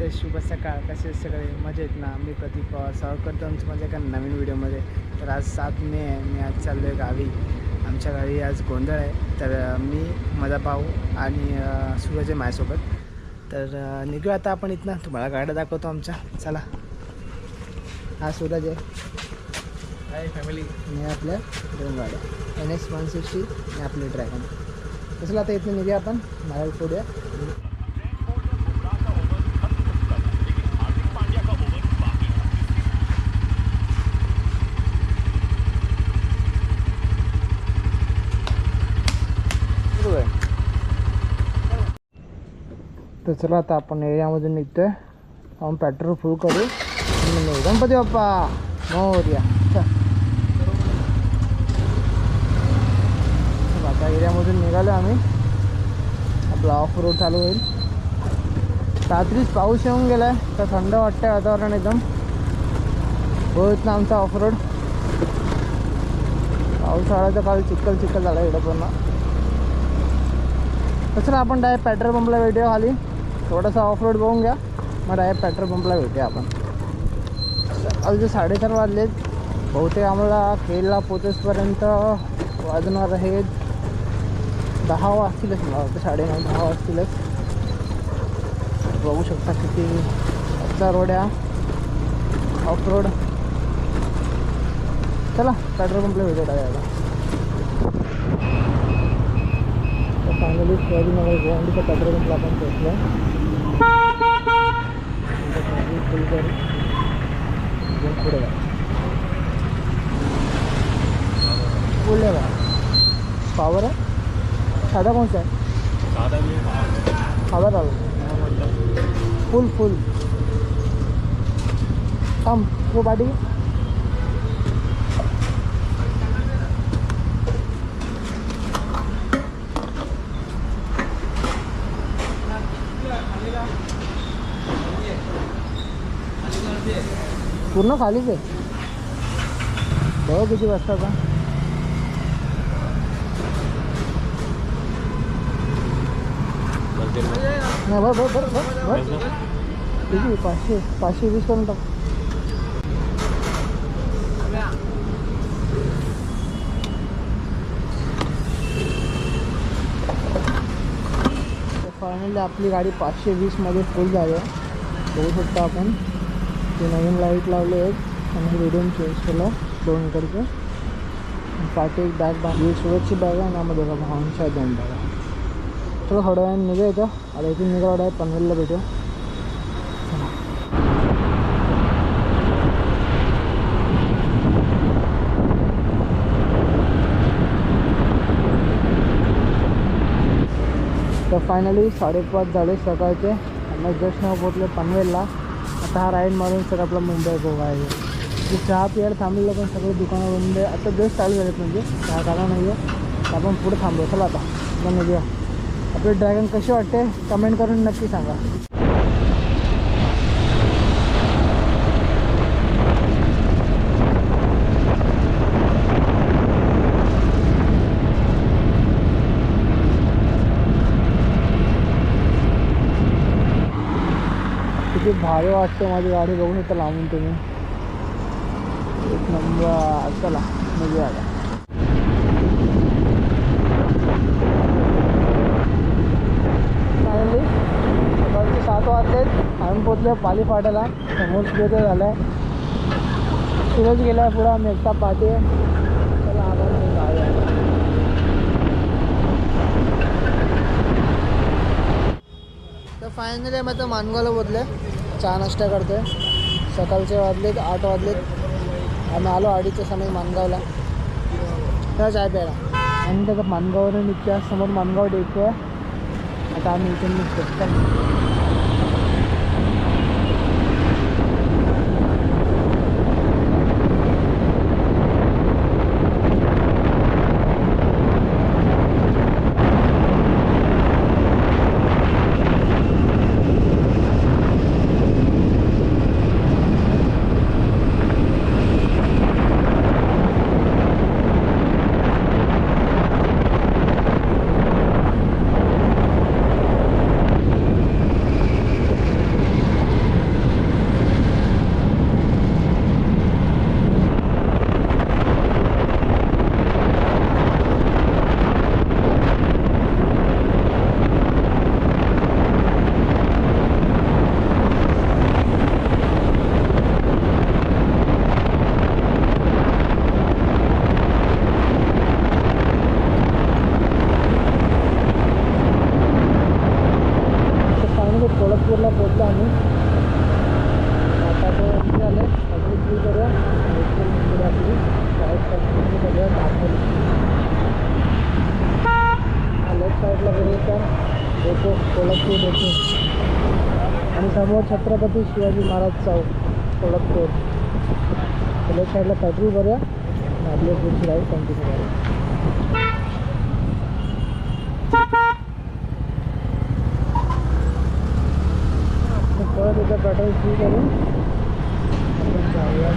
तर शुभ सकाळ कसे सगळे मजेत ना? मी प्रदीप पवार स्वागत करतो आमचं माझ्या एका नवीन व्हिडिओमध्ये? तर आज सात मे आहे मी आज चाललो आहे गावी. आमच्या गावी आज गोंधळ आहे. तर मी माझा भाऊ आणि सूरज आहे माझ्यासोबत. तर निघू आता आपण इथनं. तुम्हाला गाड्या दाखवतो आमच्या. चला. हा सूरज आहे. हाय फॅमिली आणि आपल्या दोन गाड्या. एन एस वन सिक्स्टी आणि आपली ड्रॅगन. तसं आता इथनं निघूया आपण. नारळ फोडूया तर चला आता आपण एरियामधून आहे आपण पेट्रोल फुल करू. गणपती बाप्पा मोर्या. आता एरियामधून निघालो आम्ही. आपला ऑफ रोड चालू होईल. रात्रीच पाऊस येऊन गेलाय. तर थंड वाटतंय वातावरण एकदम. होत ना आमचा ऑफ रोड पावसाळ्याचं काल चिखल चिखल झाला इकडं पूर्ण. चला आपण डायरेक्ट पेट्रोल पंपला भेटूया खाली. थोडासा ऑफ रोड बघून घ्या. मग डायरेक्ट पेट्रोल पंपला भेटूया आपण. अजून साडेचार वाजलेत बहुतेक आम्हाला केलला पोचेसपर्यंत वाजणार आहेत दहा वाजतीलच मला वाटतं. साडेनऊ दहा वाजतीलच. बघू शकता किती कच्चा रोड आहे ऑफ रोड चला पेट्रोल पंपला भेटू डायला तर फायनली शिवाजीनगर गोवांडीच्या पेट्रोल पंपला आपण पोचलो फुल करू इथून पुढे जा बोलले का पावर आहे साधा कोणता आहे साधा मी साधा चालू फुल फुल थांब वो पाठी पूर्ण खालीच आहे. बघ किती वाजता का नाही बरं बरं बरं बरं किती? पाचशे पाचशे वीस करून टाक. फायनली आपली गाडी पाचशे वीसमध्ये फुल झाली. आहे बघू शकता आपण. ते नवीन लाइट लावले आहेत आणि रेडियम चेंज केलं दोन करके. पाठी एक बॅग बांधली सुरतची बॅग आहे आणि मग दोघा भावांच्या दोन बॅग आहे. चलो थोड्या वेळाने निघूया इथं. आता इथून निघा आहे पनवेलला भेटू. तर फायनली साडेपाच झाले सकाळचे. आम्ही जस्ट नाव पोचले पनवेलला. आता हा राईड मारून सर आपला मुंबई गोवा आहे. जे चहा प्यायला थांबलेलं पण सगळे दुकानं बंद आहे. आता जस्ट चालू झालेत म्हणजे चहा काला नाही आहे आपण पुढे थांबलो चला आता. आपण निघूया. आपले ड्रॅगन कसे वाटते? कमेंट करून नक्की सांगा किती भारी वाटते माझी गाडी बघू शकता लांबून तुम्ही. एक नंबर चला म्हणजे आता. फायनली सकाळचे सात वाजलेत आम्ही पोचलो पाली फाट्याला समोर सुद्धा झालं आहे सूरज गेला पुढं आम्ही एकटा पाटी चला आपण तर फायनली आम्ही आता मानगावला बोलले चहा नाश्ता करतोय. सकाळचे वाजलेत आठ वाजलेत. आम्ही आलो अडीचच्या समय मानगावला. तेव्हा चाय प्यायला. आणि त्याचा मानगाववरून निघतो समोर मानगाव डेको आहे. आता आम्ही इथून निघतो. कोल्हापूर डेपो आणि समोर छत्रपती शिवाजी महाराज चौक कोल्हापूर. लेफ्ट साईडला पेट्रोल भरूया आपले पुढची राईड कंटिन्यू करूया. परत एकदा पेट्रोल फ्री करून आपण जाऊया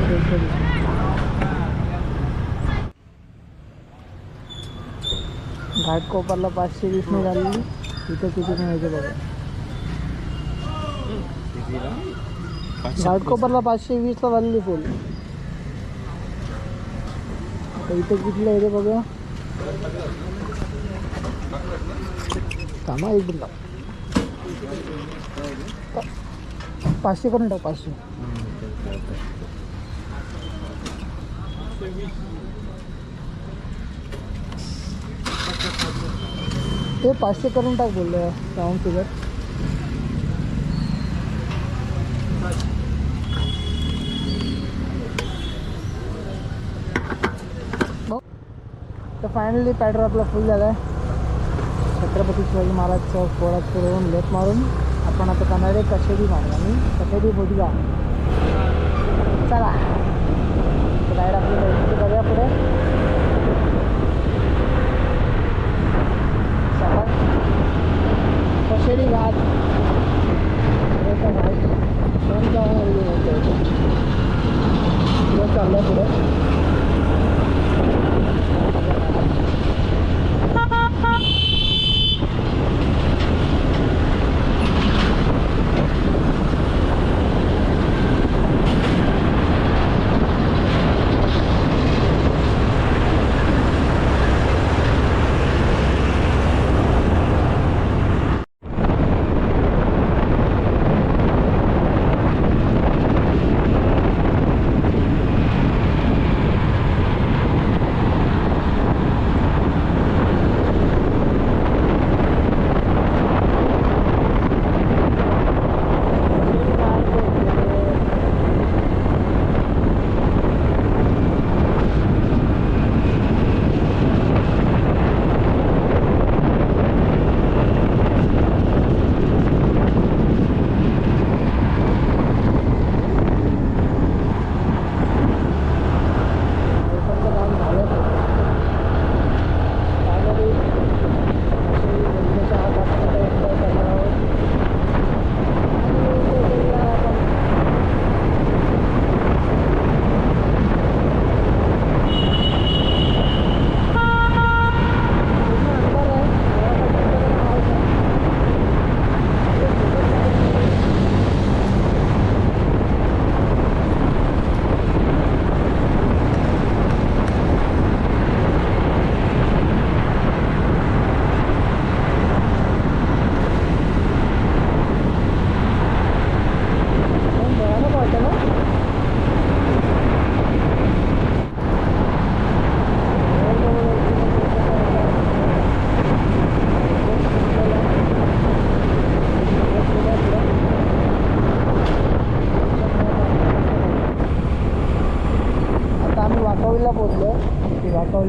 घाटकोपरला पाचशे वीस नाही झालेली इथं किती नाही यायचं बघा? घाटकोपरला पाचशे वीसला झालेली फुल आता इथं कितीला रे बघा? थांबा एक मिनिट. पाचशे करून टाक पाचशे. Thank you. ते पाचशे करून टाक बोलले राऊंड फिगर. तर फायनली पॅटर आपला फुल झाला आहे छत्रपती शिवाजी महाराज चौक कोल्हापूर येऊन लेप मारून आपण आता कनाडे आहे कशेरी मार्ग आणि कशेरी बोधगा चला. राईड आपली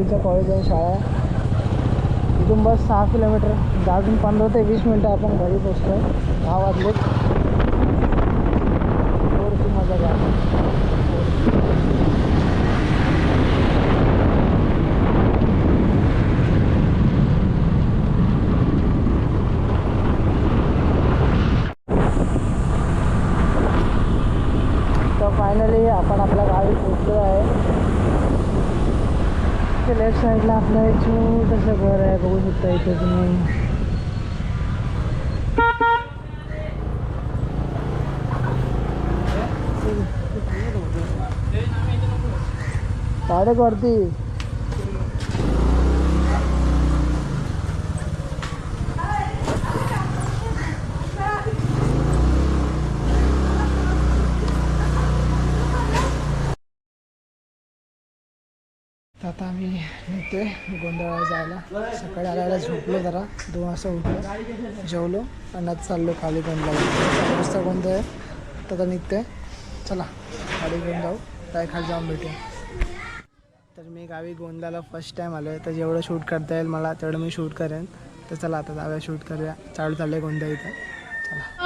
ती कॉलेज आणि शाळा आहे. इथून बस सहा किलोमीटर अजून पंधरा ते वीस मिनटं आपण घरी पोचतो दहा वाजले थोडीशी मजा घ्या तर फायनली आपण आपल्या गावी पोचलो आहे ते लेफ्ट साईडला आपलं एक छोटंसं घर आहे बघू शकता इथे तुम्ही. डायरेक्ट करती तर आता आम्ही निघतोय गोंधळाला जायला. सकाळी आल्याला झोपलो जरा. दोन वाजता उठलो. जेवलो. आणि चाललो खाली गोंधळाला. वाजता गोंधळ. आहे तर आता निघतोय. चला खाली घेऊन जाऊ. काय खाली जाऊन भेटूया. तर मी गावी गोंधळाला फर्स्ट टाईम आलो आहे तर जेवढं शूट करता येईल मला तेवढं मी शूट करेन. तर चला आता जाऊया शूट करूया. चालू चाललं आहे गोंधळ इथं. चला.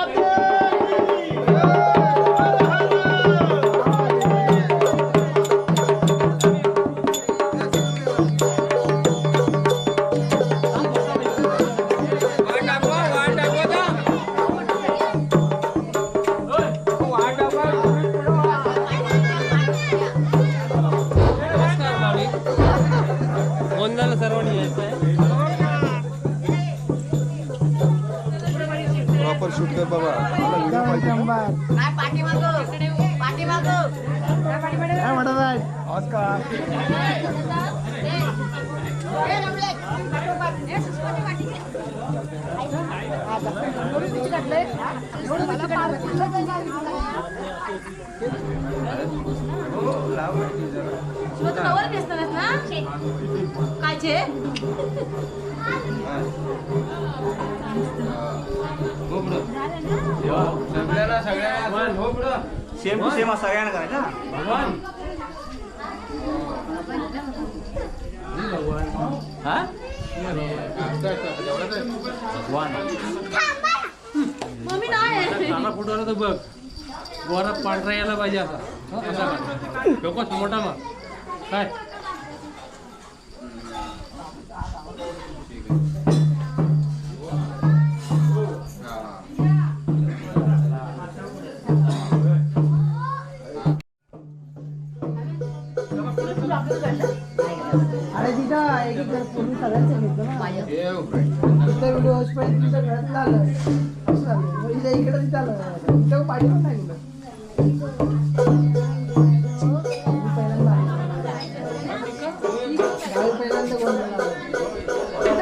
ऑस्कार कवर दिसणार ना काय छे सगळ्याला सगळ्याला पुढं सेम टू सेम सगळ्यांना करायचा भगवान हा भगवान. मम्मी नाही. फोटो आला तर बघ. वरात पांढरा यायला पाहिजे असा हं, असा. का डोकंच मोठा मग काय?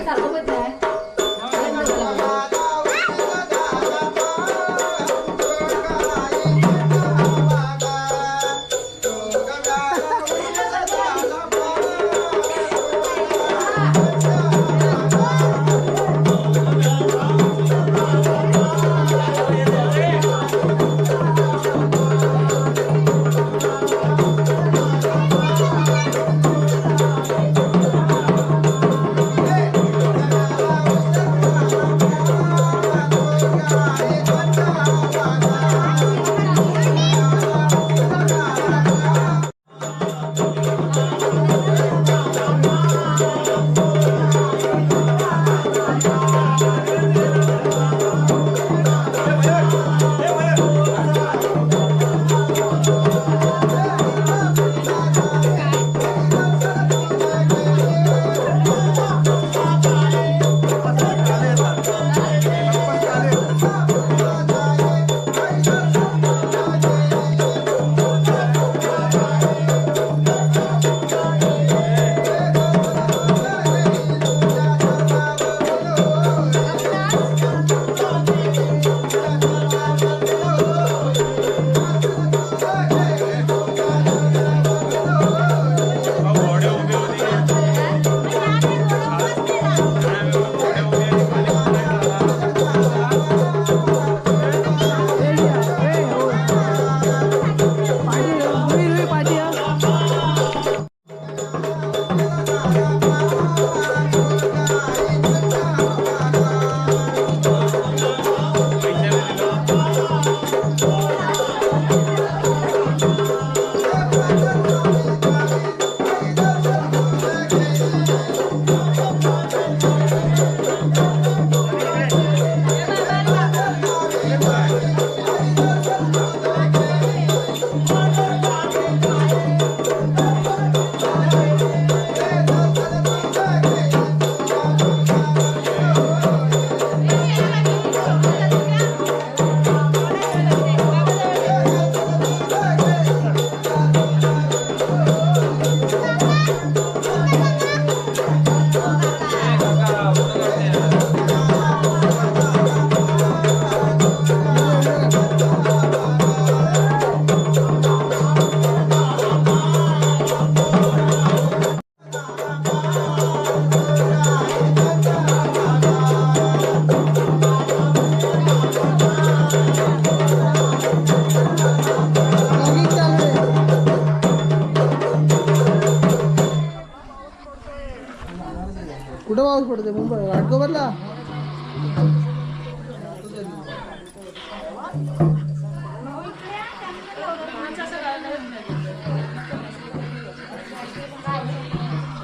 गावी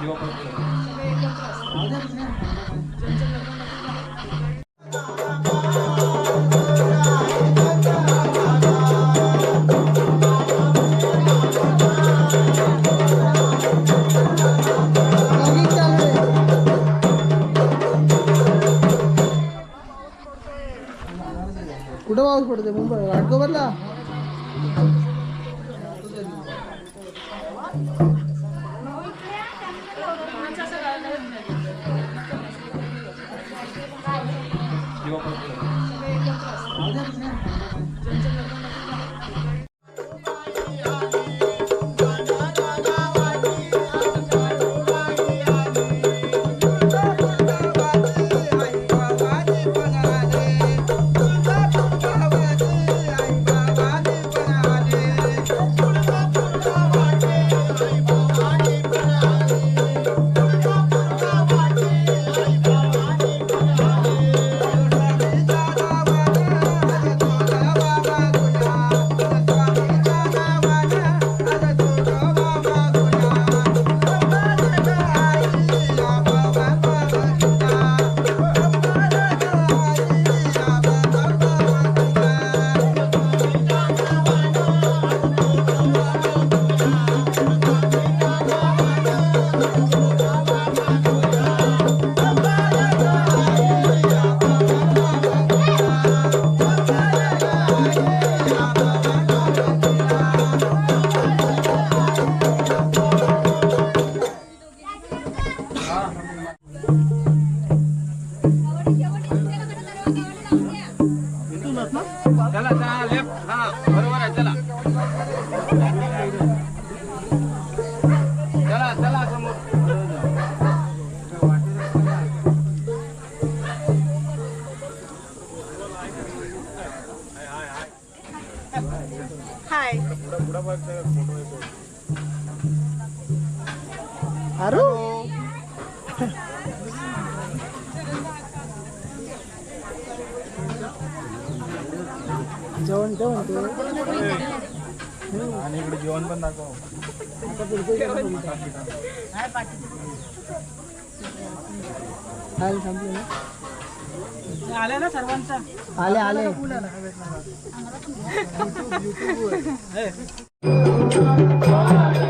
这边，जेवण जेवण तू आणि इकडे जेवण पण दाखव. आले ना. सर्वांचा. आले आले.